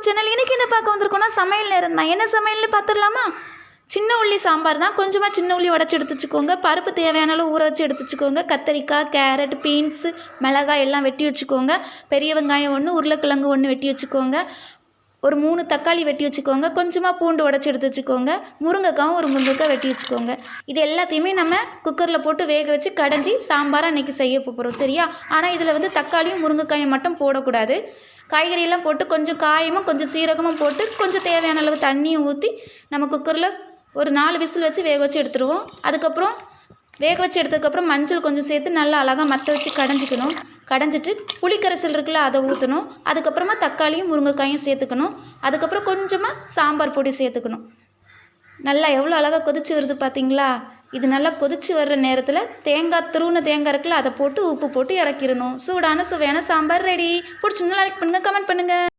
YouTube channel இன்னைக்கு என்ன பார்க்க வந்திருக்கோம்னா சமையல் நேரம் தான். என்ன சமையல்னு பார்த்துடலாமா? சின்ன உள்ளி சாம்பார் தான். கொஞ்சமாக சின்ன உள்ளி உடச்சி எடுத்து வச்சுக்கோங்க. பருப்பு தேவையான அளவு ஊற வச்சு எடுத்து வச்சுக்கோங்க. கத்தரிக்காய் கேரட் பீன்ஸு மிளகாய் எல்லாம் வெட்டி வச்சுக்கோங்க. பெரிய வெங்காயம் ஒன்று உருளைக்கிழங்கு ஒன்று வெட்டி வச்சுக்கோங்க. ஒரு மூணு தக்காளி வெட்டி வச்சுக்கோங்க. கொஞ்சமாக பூண்டு உடச்சி எடுத்து வச்சுக்கோங்க. முருங்கைக்காவும் ஒரு முருங்கைக்காய் வெட்டி வச்சுக்கோங்க. இது எல்லாத்தையுமே நம்ம குக்கரில் போட்டு வேக வச்சு கடைஞ்சி சாம்பாராக அன்றைக்கி செய்ய போகிறோம் சரியா? ஆனால் இதில் வந்து தக்காளியும் முருங்கைக்காயும் மட்டும் போடக்கூடாது. காய்கறியெல்லாம் போட்டு கொஞ்சம் காயமும் கொஞ்சம் சீரகமும் போட்டு கொஞ்சம் தேவையான அளவு தண்ணியும் ஊற்றி நம்ம குக்கரில் ஒரு நாலு விசில் வச்சு வேக வச்சு எடுத்துருவோம். அதுக்கப்புறம் வேக வச்சு எடுத்ததுக்கப்புறம் மஞ்சள் கொஞ்சம் சேர்த்து நல்லா அழகாக மற்ற வச்சு கடைஞ்சிக்கணும். கடைஞ்சிட்டு புளிக்கரைசல் இருக்குல்ல அதை ஊற்றணும் அதுக்கப்புறமா தக்காளியும் முருங்கைக்காயும் சேர்த்துக்கணும். அதுக்கப்புறம் கொஞ்சமாக சாம்பார் பொடி சேர்த்துக்கணும். நல்லா எவ்வளோ அழகாக கொதிச்சு வருது பார்த்தீங்களா இது நல்லா கொதிச்சு வர்ற நேரத்தில் தேங்காய் திருவுன தேங்காய் இருக்குல்ல அதை போட்டு உப்பு போட்டு இறக்கிடணும். சூடான சுவையான சாம்பார் ரெடி பிடிச்சிருந்தா லைக் பண்ணுங்கள் கமெண்ட் பண்ணுங்கள்